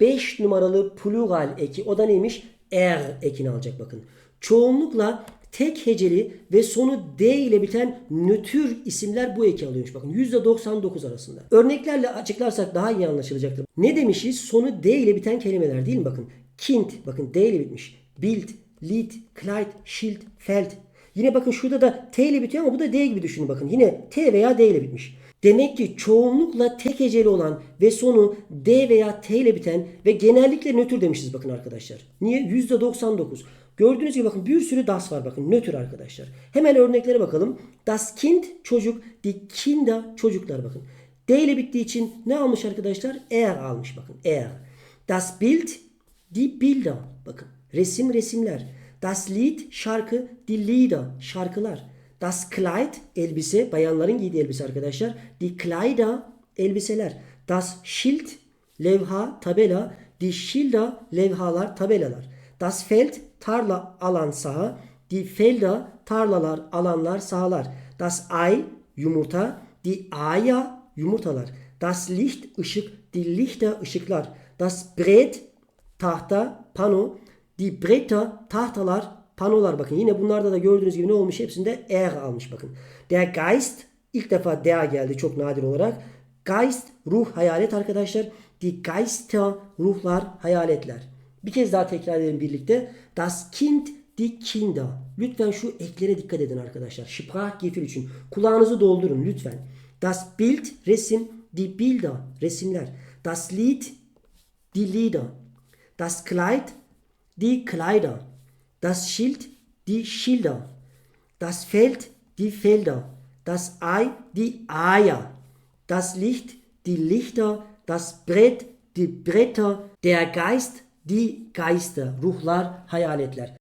5 numaralı plural eki o da neymiş? Er ekini alacak bakın. Çoğunlukla tek heceli ve sonu D ile biten nötr isimler bu eki alıyormuş. Bakın %99 arasında. Örneklerle açıklarsak daha iyi anlaşılacaktır. Ne demişiz? Sonu D ile biten kelimeler değil mi? Bakın kind, bakın D ile bitmiş. Bild, Lied, Kleid, Schild, Feld. Yine bakın şurada da T ile bitiyor ama bu da D gibi düşünün bakın. Yine T veya D ile bitmiş. Demek ki çoğunlukla tek heceli olan ve sonu D veya T ile biten ve genellikle nötr demişiz bakın arkadaşlar. Niye? %99. Gördüğünüz gibi bakın bir sürü das var bakın nötr arkadaşlar. Hemen örneklere bakalım. Das Kind çocuk, die Kinder çocuklar bakın. D ile bittiği için ne almış arkadaşlar? Er almış bakın. Er. Das Bild, die Bilder. Bakın resim resimler. Das Lied şarkı, die Lieder şarkılar. Das Kleid elbise, bayanların giydiği elbise arkadaşlar. Die Kleider elbiseler. Das Schild levha, tabela. Die Schilder levhalar, tabelalar. Das Feld tarla, alan, saha. Die Felder tarlalar, alanlar, sahalar. Das Ei yumurta. Die Eier yumurtalar. Das Licht ışık, die Lichter ışıklar. Das Brett tahta, pano. Die Bretter tahtalar, panolar bakın. Yine bunlarda da gördüğünüz gibi ne olmuş? Hepsinde er almış bakın. Der Geist ilk defa der geldi çok nadir olarak. Geist ruh hayalet arkadaşlar. Die Geister ruhlar hayaletler. Bir kez daha tekrar edelim birlikte. Das Kind die Kinder. Lütfen şu eklere dikkat edin arkadaşlar. Sprachgefühl için. Kulağınızı doldurun lütfen. Das Bild resim. Die Bilder resimler. Das Lied die Lieder. Das Kleid die Kleider. Das Schild die Schilder. Das Feld die Felder. Das Ei die Eier. Das Licht die Lichter. Das Brett die Bretter. Der Geist die Geister. Ruhlar, hayaletler.